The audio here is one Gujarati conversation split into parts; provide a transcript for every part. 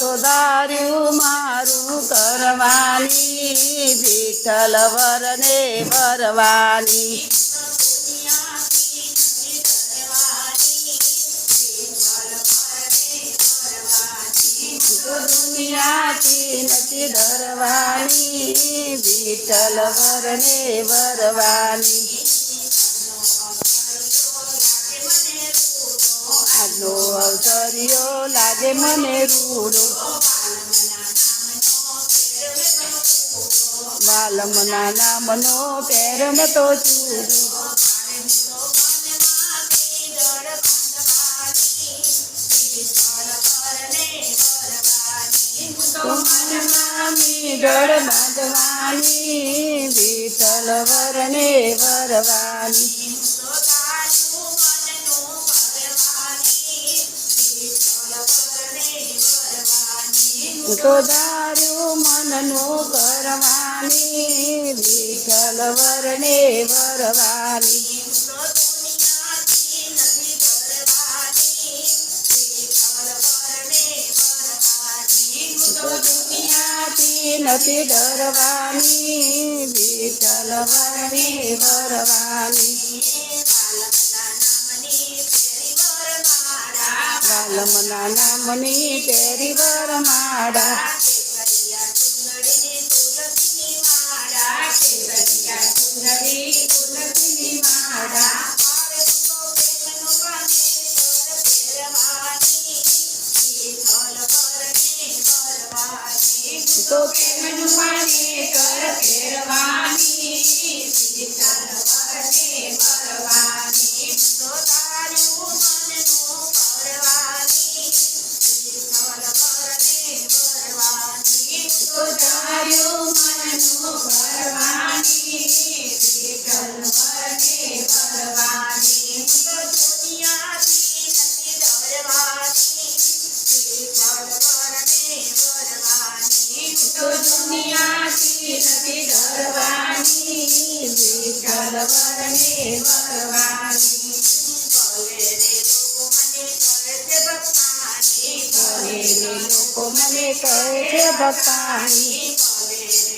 તો ધાર્યું મારું કરવાની વિઠ્ઠલ વરને વરવાની. દુનિયાથી નથી ડરવાની વિઠ્ઠલ વરને વરવાની. આજનો અવસર્યો લાગે મને રૂડો. બાલમના નામનો પેરમ તો ચૂડો. ગળ બાંધવાની, વિઠ્ઠલ વરને વરવાની. દારૂ મનનું કરવાની વિઠ્ઠલ વરને વરવાની. નથી ડરવાની વિઠ્ઠલ વરને વરવાની. વાલમના નામની પેરી વરમાડા તો તેનું પાણી કર ફેરવાની તો વિઠ્ઠલ વરને વરવાની ભરેલે લોકો મને કહે છે ભક્તાની ભરેલે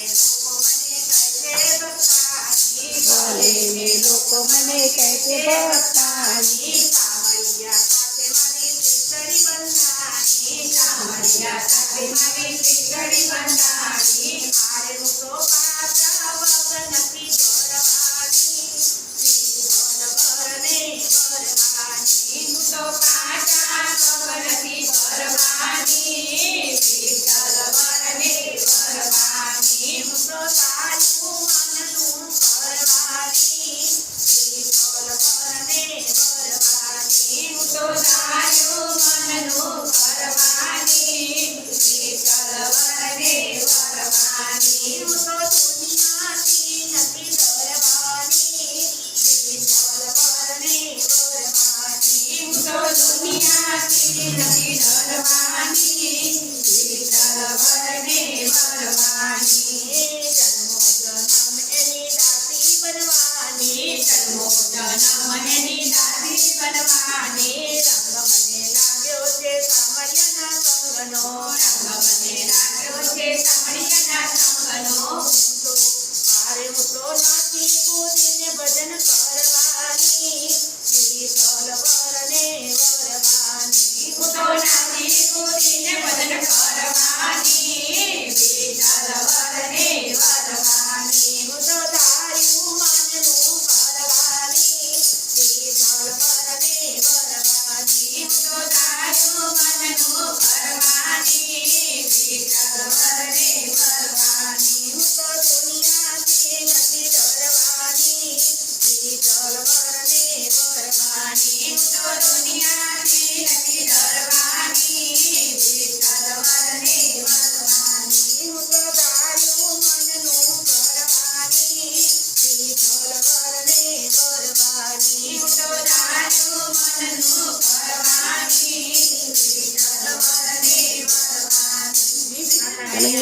લોકો જન્મ એની દાસી બનવાની જન્મો જન્મ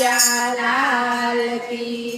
કનૈયા લાલ કી.